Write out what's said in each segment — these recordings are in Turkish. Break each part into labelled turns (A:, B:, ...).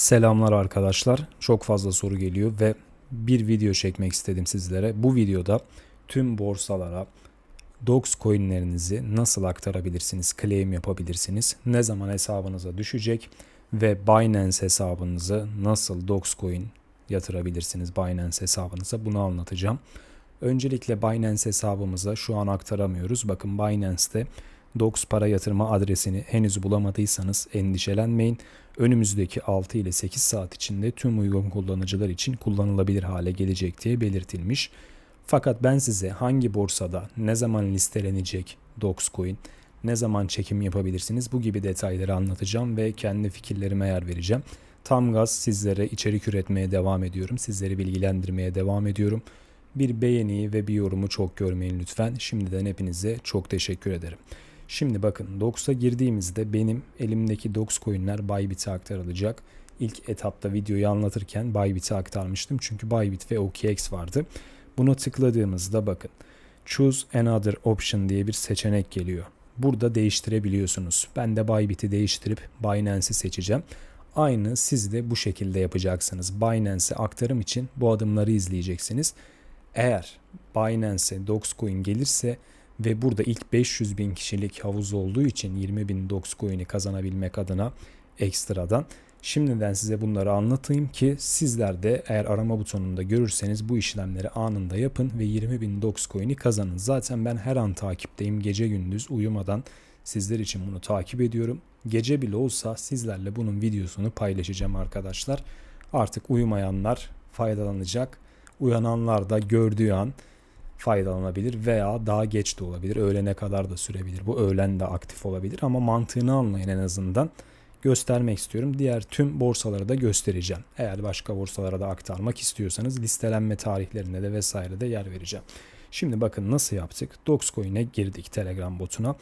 A: Selamlar arkadaşlar. Çok fazla soru geliyor ve bir video çekmek istedim sizlere. Bu videoda tüm borsalara DOX coinlerinizi nasıl aktarabilirsiniz, claim yapabilirsiniz, ne zaman hesabınıza düşecek ve Binance hesabınızı nasıl DOX coin yatırabilirsiniz Binance hesabınıza bunu anlatacağım. Öncelikle Binance hesabımıza şu an aktaramıyoruz. Bakın Binance'te DOX para yatırma adresini henüz bulamadıysanız endişelenmeyin. Önümüzdeki 6 ile 8 saat içinde tüm uygun kullanıcılar için kullanılabilir hale gelecek diye belirtilmiş. Fakat ben size hangi borsada ne zaman listelenecek Dogecoin, ne zaman çekim yapabilirsiniz bu gibi detayları anlatacağım ve kendi fikirlerime yer vereceğim. Tam gaz sizlere içerik üretmeye devam ediyorum. Sizleri bilgilendirmeye devam ediyorum. Bir beğeniyi ve bir yorumu çok görmeyin lütfen. Şimdiden hepinize çok teşekkür ederim. Şimdi bakın Dox'a girdiğimizde benim elimdeki Dox coin'ler Bybit'e aktarılacak. İlk etapta videoyu anlatırken Bybit'e aktarmıştım çünkü Bybit ve OKX vardı. Buna tıkladığımızda bakın Choose Another Option diye bir seçenek geliyor. Burada değiştirebiliyorsunuz. Ben de Bybit'i değiştirip Binance'i seçeceğim. Aynı siz de bu şekilde yapacaksınız. Binance'e aktarım için bu adımları izleyeceksiniz. Eğer Binance'e Dogecoin gelirse ve burada ilk 500 bin kişilik havuz olduğu için 20 bin Dogecoin'i kazanabilmek adına ekstradan şimdiden size bunları anlatayım ki sizler de eğer arama butonunda görürseniz bu işlemleri anında yapın ve 20 bin Dogecoin'i kazanın. Zaten ben her an takipteyim gece gündüz uyumadan sizler için bunu takip ediyorum. Gece bile olsa sizlerle bunun videosunu paylaşacağım arkadaşlar. Artık uyumayanlar faydalanacak. Uyananlar da gördüğü an faydalanabilir veya daha geç de olabilir. Öğlene kadar da sürebilir. Bu öğlen de aktif olabilir ama mantığını anlayın en azından göstermek istiyorum. Diğer tüm borsaları da göstereceğim. Eğer başka borsalara da aktarmak istiyorsanız listelenme tarihlerine de vesaire de yer vereceğim. Şimdi bakın nasıl yaptık. Dogecoin'e girdik Telegram botuna.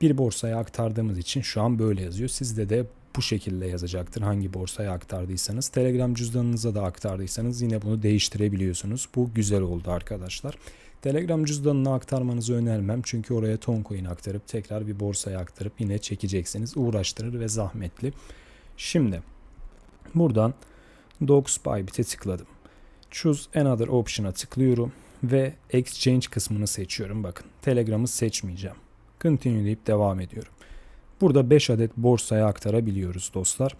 A: Bir borsaya aktardığımız için şu an böyle yazıyor. Sizde de bu şekilde yazacaktır. Hangi borsaya aktardıysanız. Telegram cüzdanınıza da aktardıysanız yine bunu değiştirebiliyorsunuz. Bu güzel oldu arkadaşlar. Telegram cüzdanına aktarmanızı önermem. Çünkü oraya Toncoin aktarıp tekrar bir borsaya aktarıp yine çekeceksiniz. Uğraştırır ve zahmetli. Şimdi buradan Docs Bybit'e tıkladım. Choose Another Option'a tıklıyorum ve Exchange kısmını seçiyorum. Bakın Telegram'ı seçmeyeceğim. Continue deyip devam ediyorum. Burada 5 adet borsaya aktarabiliyoruz dostlar.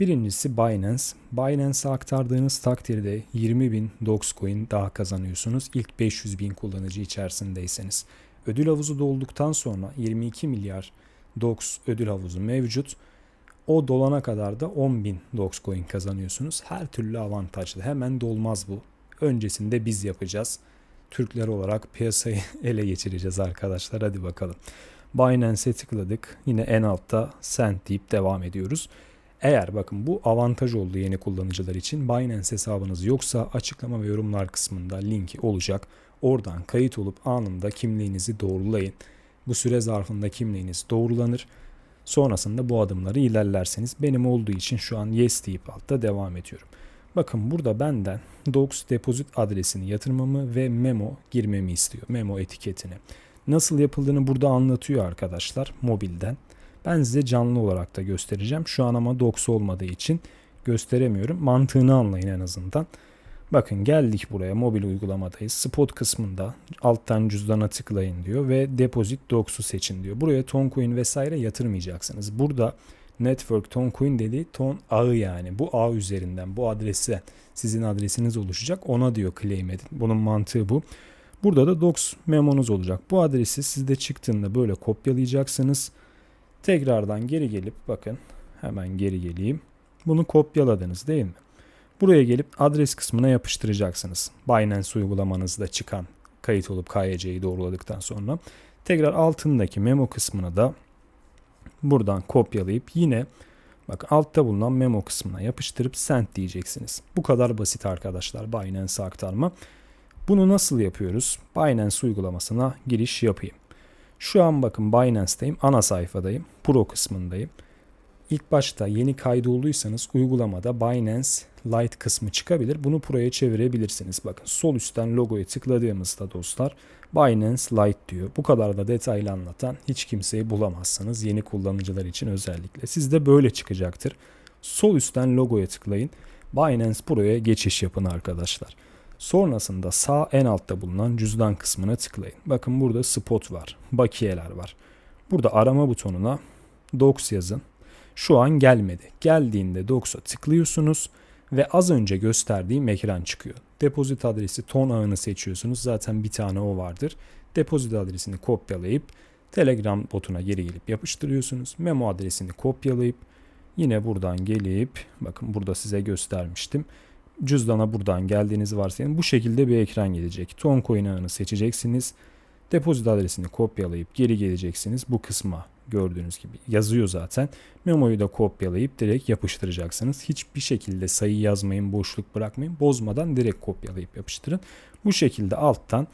A: Birincisi Binance. Binance'a aktardığınız takdirde 20 bin Dogecoin daha kazanıyorsunuz. İlk 500 bin kullanıcı içerisindeyseniz. Ödül havuzu dolduktan sonra 22 milyar Dox ödül havuzu mevcut. O dolana kadar da 10 bin Dogecoin kazanıyorsunuz. Her türlü avantajlı. Hemen dolmaz bu. Öncesinde biz yapacağız. Türkler olarak piyasayı ele geçireceğiz arkadaşlar. Hadi bakalım. Binance'e tıkladık. Yine en altta send deyip devam ediyoruz. Eğer bakın bu avantaj oldu yeni kullanıcılar için. Binance hesabınız yoksa açıklama ve yorumlar kısmında linki olacak. Oradan kayıt olup anında kimliğinizi doğrulayın. Bu süre zarfında kimliğiniz doğrulanır. Sonrasında bu adımları ilerlerseniz benim olduğu için şu an yes deyip altta devam ediyorum. Bakın burada benden Docs Deposit adresini yatırmamı ve memo girmemi istiyor. Memo etiketini. Nasıl yapıldığını burada anlatıyor arkadaşlar mobilden. Ben size canlı olarak da göstereceğim. Şu an ama docs olmadığı için gösteremiyorum. Mantığını anlayın en azından. Bakın geldik buraya mobil uygulamadayız. Spot kısmında alttan cüzdana tıklayın diyor ve Deposit Docs'u seçin diyor. Buraya Toncoin vesaire yatırmayacaksınız. Burada Network Toncoin dediği ton ağı yani. Bu ağ üzerinden bu adrese sizin adresiniz oluşacak. Ona diyor claim edin. Bunun mantığı bu. Burada da docs memonuz olacak. Bu adresi sizde çıktığında böyle kopyalayacaksınız. Tekrardan geri gelip bakın hemen geri geleyim. Bunu kopyaladınız değil mi? Buraya gelip adres kısmına yapıştıracaksınız. Binance uygulamanızda çıkan kayıt olup KYC'yi doğruladıktan sonra. Tekrar altındaki memo kısmına da buradan kopyalayıp yine bak altta bulunan memo kısmına yapıştırıp send diyeceksiniz. Bu kadar basit arkadaşlar Binance aktarma. Bunu nasıl yapıyoruz? Binance uygulamasına giriş yapayım. Şu an bakın Binance'tayım. Ana sayfadayım. Pro kısmındayım. İlk başta yeni kaydolduysanız uygulamada Binance Lite kısmı çıkabilir. Bunu Pro'ya çevirebilirsiniz. Bakın sol üstten logoyu tıkladığımızda dostlar Binance Lite diyor. Bu kadar da detaylı anlatan hiç kimseyi bulamazsınız. Yeni kullanıcılar için özellikle. Sizde böyle çıkacaktır. Sol üstten logoya tıklayın. Binance Pro'ya geçiş yapın arkadaşlar. Sonrasında sağ en altta bulunan cüzdan kısmına tıklayın. Bakın burada spot var, bakiyeler var. Burada arama butonuna docs yazın. Şu an gelmedi. Geldiğinde docs'a tıklıyorsunuz ve az önce gösterdiğim ekran çıkıyor. Depozit adresi ton ağını seçiyorsunuz. Zaten bir tane o vardır. Depozit adresini kopyalayıp Telegram botuna geri gelip yapıştırıyorsunuz. Memo adresini kopyalayıp yine buradan gelip bakın burada size göstermiştim. Cüzdana buradan geldiğiniz varsayın bu şekilde bir ekran gelecek. Ton coin ağını seçeceksiniz. Depozit adresini kopyalayıp geri geleceksiniz. Bu kısma gördüğünüz gibi yazıyor zaten. Memoyu da kopyalayıp direkt yapıştıracaksınız. Hiçbir şekilde sayı yazmayın, boşluk bırakmayın. Bozmadan direkt kopyalayıp yapıştırın. Bu şekilde alttan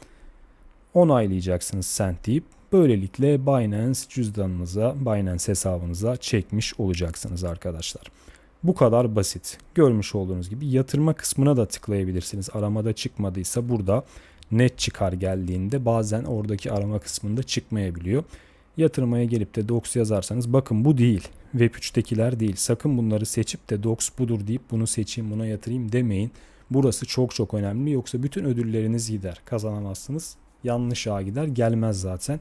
A: onaylayacaksınız send deyip böylelikle Binance cüzdanınıza, Binance hesabınıza çekmiş olacaksınız arkadaşlar. Bu kadar basit. Görmüş olduğunuz gibi yatırma kısmına da tıklayabilirsiniz. Aramada çıkmadıysa burada net çıkar geldiğinde bazen oradaki arama kısmında çıkmayabiliyor. Yatırmaya gelip de docs yazarsanız bakın bu değil. Web3'tekiler değil. Sakın bunları seçip de docs budur deyip bunu seçeyim buna yatırayım demeyin. Burası çok çok önemli yoksa bütün ödülleriniz gider. Kazanamazsınız. Yanlış ağa gider. Gelmez zaten.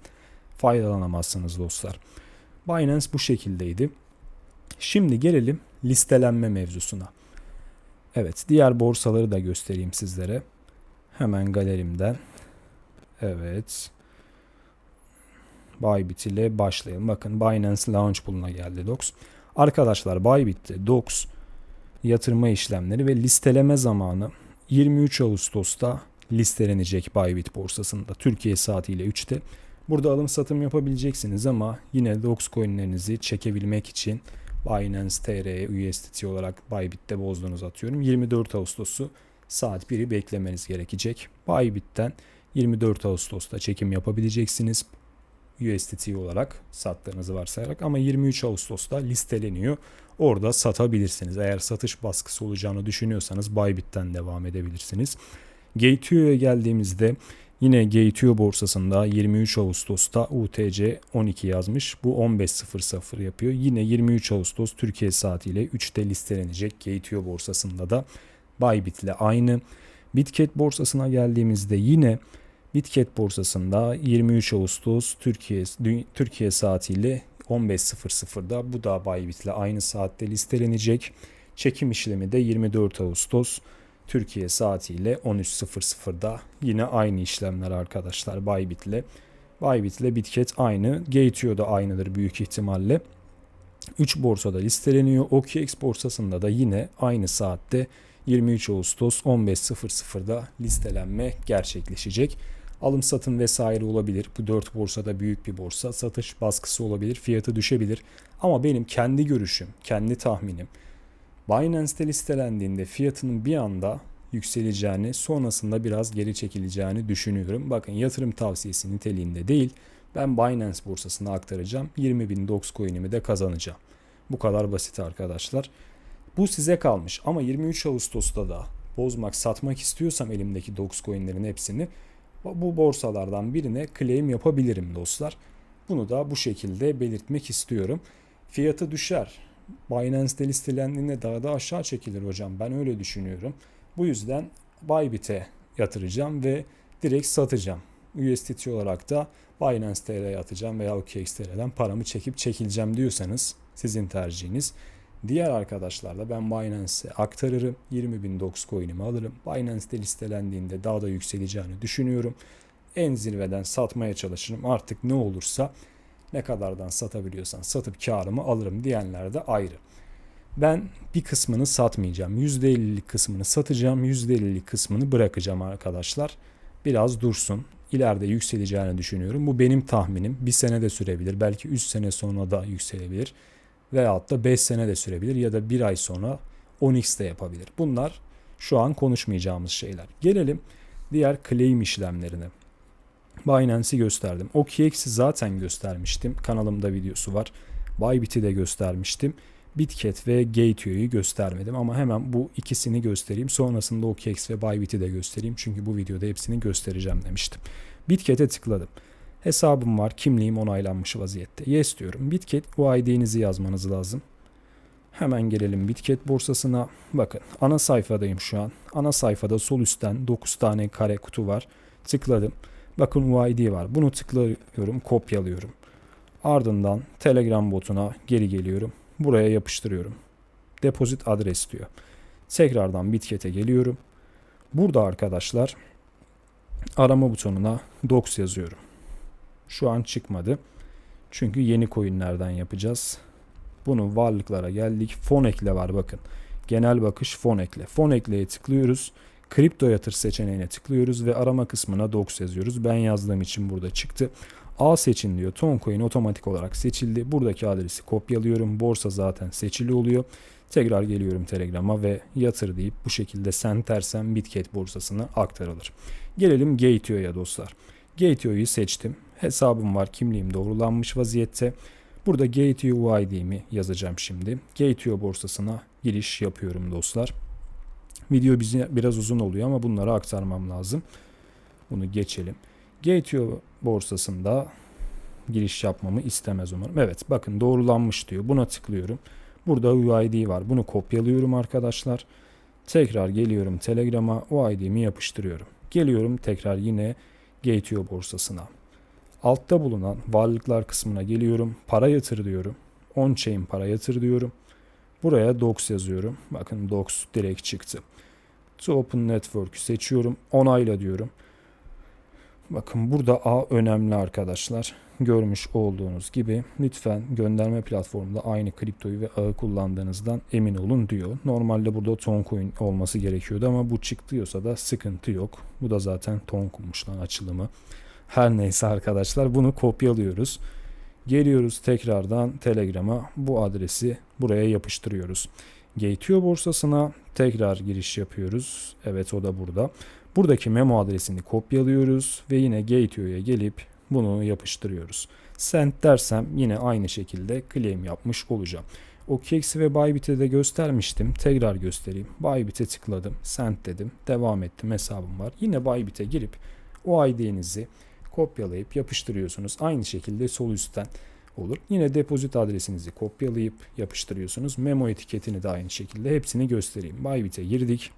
A: Faydalanamazsınız dostlar. Binance bu şekildeydi. Şimdi gelelim listelenme mevzusuna. Evet diğer borsaları da göstereyim sizlere. Hemen galerimden. Evet. Bybit ile başlayalım. Bakın Binance Launch Pool'una geldi Docs. Arkadaşlar Bybit'te Docs yatırma işlemleri ve listeleme zamanı 23 Ağustos'ta listelenecek Bybit borsasında Türkiye saatiyle 3'te. Burada alım satım yapabileceksiniz ama yine Dox coinlerinizi çekebilmek için Binance TR USDT olarak Bybit'te bozdunuz atıyorum. 24 Ağustos'u saat 1'i beklemeniz gerekecek. Bybit'ten 24 Ağustos'ta çekim yapabileceksiniz. USDT olarak sattığınızı varsayarak ama 23 Ağustos'ta listeleniyor. Orada satabilirsiniz. Eğer satış baskısı olacağını düşünüyorsanız Bybit'ten devam edebilirsiniz. Gateio'ya geldiğimizde yine Gateio borsasında 23 Ağustos'ta UTC 12 yazmış. Bu 15.00 yapıyor. Yine 23 Ağustos Türkiye saatiyle 3'te listelenecek Gateio borsasında da Bybit ile aynı. Bitget borsasına geldiğimizde yine Bitget borsasında 23 Ağustos Türkiye Türkiye saatiyle 15.00'da bu da Bybit ile aynı saatte listelenecek. Çekim işlemi de 24 Ağustos Türkiye saatiyle 13.00'da yine aynı işlemler arkadaşlar Bybit ile. Bybit ile Bitget aynı. Gateio da aynıdır büyük ihtimalle. 3 borsada listeleniyor. OKX borsasında da yine aynı saatte 23 Ağustos 15.00'da listelenme gerçekleşecek. Alım satım vesaire olabilir. Bu 4 borsada büyük bir borsa. Satış baskısı olabilir. Fiyatı düşebilir. Ama benim kendi görüşüm, kendi tahminim Binance'te listelendiğinde fiyatının bir anda yükseleceğini, sonrasında biraz geri çekileceğini düşünüyorum. Bakın yatırım tavsiyesi niteliğinde değil. Ben Binance borsasına aktaracağım. 20 bin Dox coin'imi de kazanacağım. Bu kadar basit arkadaşlar. Bu size kalmış ama 23 Ağustos'ta da bozmak, satmak istiyorsam elimdeki Dox coin'lerin hepsini bu borsalardan birine claim yapabilirim dostlar. Bunu da bu şekilde belirtmek istiyorum. Fiyatı düşer. Binance'de listelendiğinde daha da aşağı çekilir hocam. Ben öyle düşünüyorum. Bu yüzden Bybit'e yatıracağım ve direkt satacağım. USDT olarak da Binance TL'ye atacağım veya OKXTR'den paramı çekip çekileceğim diyorsanız sizin tercihiniz. Diğer arkadaşlarla ben Binance'e aktarırım. 20 bin Dox coin'imi alırım. Binance'de listelendiğinde daha da yükseleceğini düşünüyorum. En zirveden satmaya çalışırım. Artık ne olursa ne kadardan satabiliyorsan satıp karımı alırım diyenler de ayrı. Ben bir kısmını satmayacağım. %50'lik kısmını satacağım. %50'lik kısmını bırakacağım arkadaşlar. Biraz dursun. İleride yükseleceğini düşünüyorum. Bu benim tahminim. Bir sene de sürebilir. Belki 3 sene sonra da yükselebilir. Veyahut da 5 sene de sürebilir. Ya da 1 ay sonra 10x de yapabilir. Bunlar şu an konuşmayacağımız şeyler. Gelelim diğer claim işlemlerine. Binance'i gösterdim. OKX'i zaten göstermiştim. Kanalımda videosu var. Bybit'i de göstermiştim. Bitget ve Gateio'yu göstermedim ama hemen bu ikisini göstereyim. Sonrasında OKX ve Bybit'i de göstereyim. Çünkü bu videoda hepsini göstereceğim demiştim. Bitget'e tıkladım. Hesabım var. Kimliğim onaylanmış vaziyette. Yes diyorum. Bitget UID'nizi yazmanız lazım. Hemen gelelim Bitget borsasına. Bakın ana sayfadayım şu an. Ana sayfada sol üstten 9 tane kare kutu var. Tıkladım. Bakın UID var. Bunu tıklıyorum, kopyalıyorum. Ardından Telegram botuna geri geliyorum. Buraya yapıştırıyorum. Depozit adres diyor. Tekrardan Bitket'e geliyorum. Burada arkadaşlar arama butonuna docs yazıyorum. Şu an çıkmadı. Çünkü yeni coinlerden yapacağız. Bunu varlıklara geldik. Fon ekle var bakın. Genel bakış fon ekle. Fon ekleye tıklıyoruz. Kripto yatır seçeneğine tıklıyoruz ve arama kısmına docs yazıyoruz. Ben yazdığım için burada çıktı. A seçin diyor. Toncoin otomatik olarak seçildi. Buradaki adresi kopyalıyorum. Borsa zaten seçili oluyor. Tekrar geliyorum Telegram'a ve yatır deyip bu şekilde sen tersen Bitget borsasına aktarılır. Gelelim Gateo'ya dostlar. Gateo'yu seçtim. Hesabım var, kimliğim doğrulanmış vaziyette. Burada Gateo UID'mi yazacağım şimdi. Gateo borsasına giriş yapıyorum dostlar. Video bizi biraz uzun oluyor ama bunları aktarmam lazım. Bunu geçelim. Gateo borsasında giriş yapmamı istemez umarım. Evet bakın doğrulanmış diyor. Buna tıklıyorum. Burada UID var. Bunu kopyalıyorum arkadaşlar. Tekrar geliyorum Telegram'a UID'mi yapıştırıyorum. Geliyorum tekrar yine Gateo borsasına. Altta bulunan varlıklar kısmına geliyorum. Para yatır diyorum. On-chain para yatır diyorum. Buraya docs yazıyorum. Bakın docs direkt çıktı. To open network'ü seçiyorum. Onayla diyorum. Bakın burada A önemli arkadaşlar. Görmüş olduğunuz gibi lütfen gönderme platformunda aynı kriptoyu ve ağı kullandığınızdan emin olun diyor. Normalde burada Toncoin olması gerekiyordu ama bu çıktıysa da sıkıntı yok. Bu da zaten Toncoin'muş lan açılımı. Her neyse arkadaşlar bunu kopyalıyoruz. Geliyoruz tekrardan Telegram'a bu adresi buraya yapıştırıyoruz. Gateo borsasına tekrar giriş yapıyoruz. Evet o da burada. Buradaki memo adresini kopyalıyoruz ve yine Gateo'ya gelip bunu yapıştırıyoruz. Send dersem yine aynı şekilde claim yapmış olacağım. OKX ve Bybit'e de göstermiştim. Tekrar göstereyim. Bybit'e tıkladım. Send dedim. Devam ettim. Hesabım var. Yine Bybit'e girip o ID'nizi kopyalayıp yapıştırıyorsunuz. Aynı şekilde sol üstten olur. Yine depozit adresinizi kopyalayıp yapıştırıyorsunuz. Memo etiketini de aynı şekilde hepsini göstereyim. Bybit'e girdik.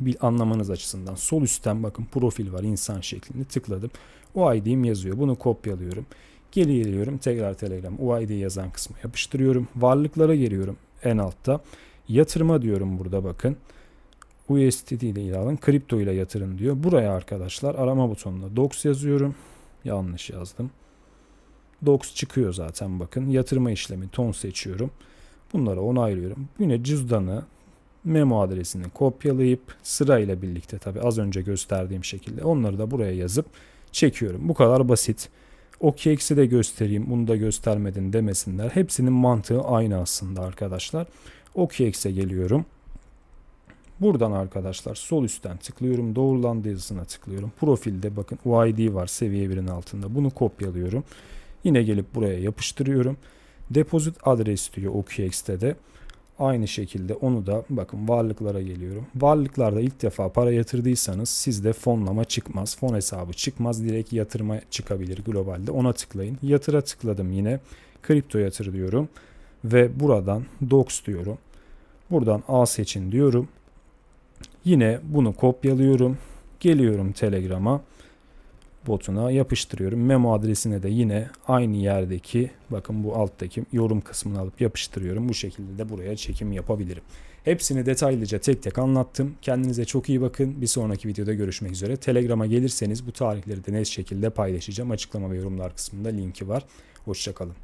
A: Bir anlamanız açısından sol üstten bakın profil var insan şeklinde tıkladım. O ID'm yazıyor. Bunu kopyalıyorum. Geri geliyorum. Tekrar Telegram UID yazan kısmı yapıştırıyorum. Varlıklara geliyorum en altta. Yatırma diyorum burada bakın. USDT ile alın. Kripto ile yatırın diyor. Buraya arkadaşlar arama butonuna docs yazıyorum. Yanlış yazdım. Docs çıkıyor zaten bakın. Yatırma işlemi ton seçiyorum. Bunları onaylıyorum. Yine cüzdanı memo adresini kopyalayıp sırayla birlikte tabi az önce gösterdiğim şekilde onları da buraya yazıp çekiyorum. Bu kadar basit. OKX'i de göstereyim bunu da göstermedin demesinler. Hepsinin mantığı aynı aslında arkadaşlar. OKX'e geliyorum. Buradan arkadaşlar sol üstten tıklıyorum. Doğrulandı yazısına tıklıyorum. Profilde bakın UID var seviye 1'in altında. Bunu kopyalıyorum. Yine gelip buraya yapıştırıyorum. Depozit adres diyor OKX'te de. Aynı şekilde onu da bakın varlıklara geliyorum. Varlıklarda ilk defa para yatırdıysanız sizde fonlama çıkmaz. Fon hesabı çıkmaz. Direkt yatırma çıkabilir globalde. Ona tıklayın. Yatıra tıkladım yine. Kripto yatır diyorum. Ve buradan docs diyorum. Buradan A seçin diyorum. Yine bunu kopyalıyorum. Geliyorum Telegram'a botuna yapıştırıyorum. Memo adresine de yine aynı yerdeki bakın bu alttaki yorum kısmını alıp yapıştırıyorum. Bu şekilde de buraya çekim yapabilirim. Hepsini detaylıca tek tek anlattım. Kendinize çok iyi bakın. Bir sonraki videoda görüşmek üzere. Telegram'a gelirseniz bu tarihleri de net şekilde paylaşacağım. Açıklama ve yorumlar kısmında linki var. Hoşçakalın.